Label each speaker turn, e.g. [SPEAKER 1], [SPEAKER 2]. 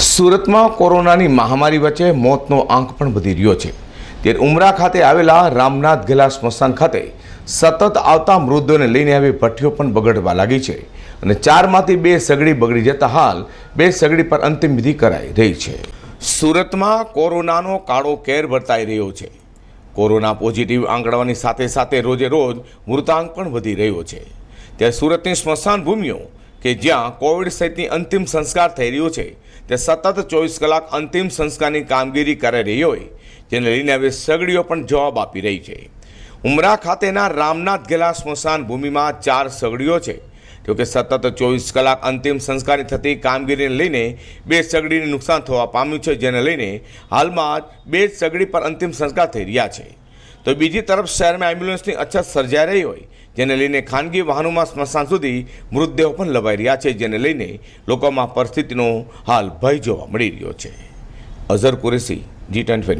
[SPEAKER 1] સુરતમાં કોરોનાની મહામારી વચ્ચે મોતનો આંક પણ વધી રહ્યો છે. ત્યારે ઉમરા ખાતે આવેલા રામનાથ ગેલા સ્મશાન ખાતે સતત આવતા મૃતદેહોને લઈને આવી ભઠ્ઠીઓ પણ બગડવા લાગી છે અને ચારમાંથી બે સગડી બગડી જતા હાલ બે સગડી પર અંતિમ વિધિ કરાઈ રહી છે. સુરતમાં કોરોનાનો કાળો કેર વર્તાઈ રહ્યો છે. કોરોના પોઝિટિવ આંકડાવાની સાથે સાથે રોજે રોજ મૃતાંક પણ વધી રહ્યો છે. ત્યારે સુરતની સ્મશાન ભૂમિઓ કે જ્યાં કોવિડ સહિતની અંતિમ સંસ્કાર થઈ રહ્યો છે, તે સતત ચોવીસ કલાક અંતિમ સંસ્કારની કામગીરી કરી રહી હોય, જેને લઈને હવે સગડીઓ પણ જવાબ આપી રહી છે. ઉમરા ખાતેના રામનાથ ગેલા સ્મશાન ભૂમિમાં ચાર સગડીઓ છે. જોકે સતત ચોવીસ કલાક અંતિમ સંસ્કારની થતી કામગીરીને લઈને બે સગડીને નુકસાન થવા પામ્યું છે, જેને લઈને હાલમાં બે સગડી પર અંતિમ સંસ્કાર થઈ રહ્યા છે. તો બીજી તરફ શહેરમાં એમ્બ્યુલન્સની અછત સર્જાઈ રહી હોય જેને લઈને ખાનગી વાહનોમાં સ્મશાન સુધી મૃતદેહો પણ લવાઈ રહ્યા છે, જેને લઈને લોકોમાં પરિસ્થિતિનો હાલ ભય જોવા મળી રહ્યો છે. Azhar Qureshi, G twenty